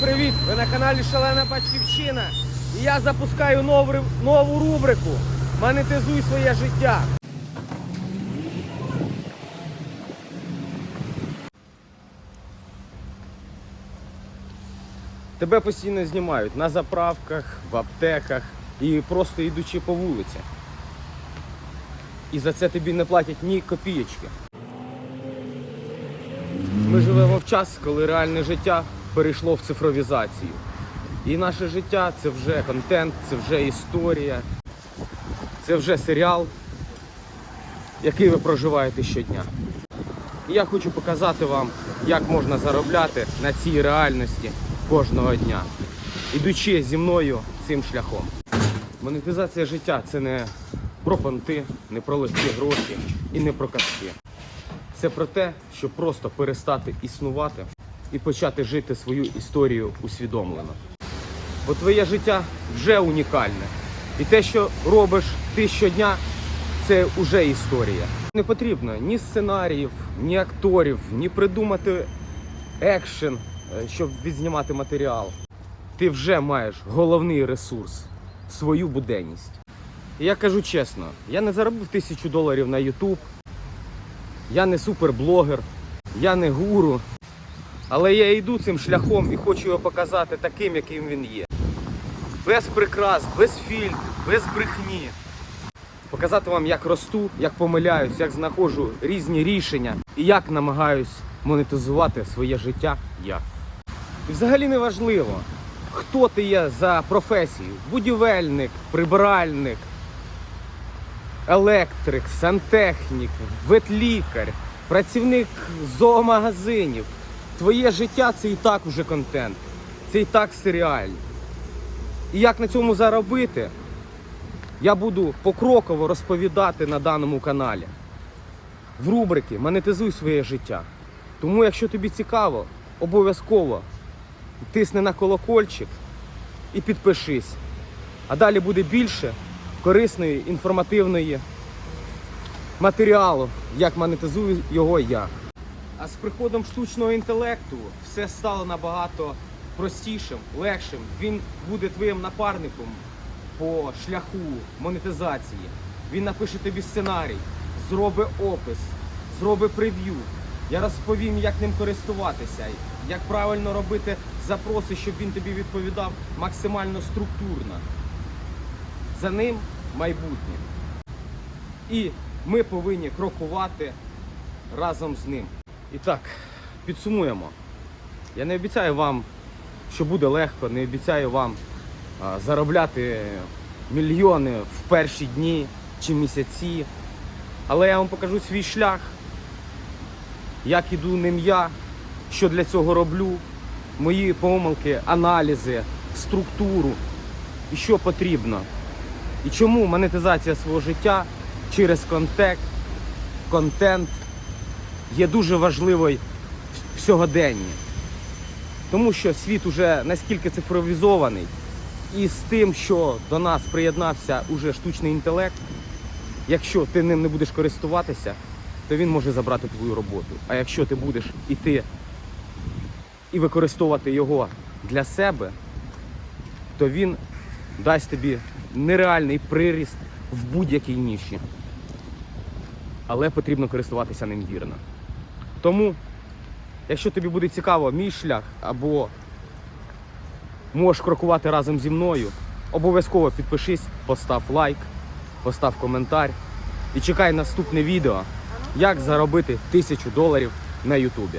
привіт! Ви на каналі Шалена Батьківщина. І я запускаю нову, нову рубрику Монетизуй своє життя. Тебе постійно знімають на заправках, в аптеках і просто йдучи по вулиці. І за це тобі не платять ні копієчки. Ми живемо в час, коли реальне життя перейшло в цифровізацію. І наше життя це вже контент, це вже історія, це вже серіал, який ви проживаєте щодня. Я хочу показати вам, як можна заробляти на цій реальності кожного дня, ідучи зі мною цим шляхом. Монетизація життя це не про понти, не про легкі гроші і не про казки. Це про те, щоб просто перестати існувати і почати жити свою історію усвідомлено. Бо твоє життя вже унікальне. І те, що робиш ти щодня, це вже історія. Не потрібно ні сценаріїв, ні акторів, ні придумати екшен, е, щоб відзнімати матеріал. Ти вже маєш головний ресурс свою буденність. І я кажу чесно, я не заробив тисячу доларів на YouTube, я не суперблогер, я не гуру. Але я йду цим шляхом і хочу його показати таким, яким він є. Без прикрас, без фільтрів, без брехні. Показати вам, як росту, як помиляюсь, як знаходжу різні рішення і як намагаюсь монетизувати своє життя я. І взагалі не важливо, хто ти є за професією: будівельник, прибиральник, електрик, сантехнік, ветлікар, працівник зоомагазинів. Твоє життя це і так уже контент, це і так серіаль. І як на цьому заробити, я буду покроково розповідати на даному каналі. В рубрики Монетизуй своє життя. Тому, якщо тобі цікаво, обов'язково тисни на колокольчик і підпишись. А далі буде більше корисної, інформативної матеріалу, як монетизую його я. А з приходом штучного інтелекту все стало набагато простішим, легшим. Він буде твоїм напарником по шляху монетизації. Він напише тобі сценарій, зробить опис, зробить прев'ю. Я розповім, як ним користуватися, як правильно робити запроси, щоб він тобі відповідав максимально структурно. За ним майбутнє. І ми повинні крокувати разом з ним. І так, підсумуємо. Я не обіцяю вам, що буде легко, не обіцяю вам заробляти мільйони в перші дні чи місяці. Але я вам покажу свій шлях, як іду ним я, що для цього роблю, мої помилки, аналізи, структуру і що потрібно. І чому монетизація свого життя через контекст, контент є дуже важливою в сьогоденні. Тому що світ уже наскільки цифровізований, і з тим, що до нас приєднався уже штучний інтелект, якщо ти ним не будеш користуватися, то він може забрати твою роботу. А якщо ти будеш іти і використовувати його для себе, то він дасть тобі нереальний приріст в будь-якій ніші. Але потрібно користуватися ним вірно. Тому, якщо тобі буде цікаво мій шлях або можеш крокувати разом зі мною, обов'язково підпишись, постав лайк, постав коментар і чекай наступне відео, як заробити тисячу доларів на Ютубі.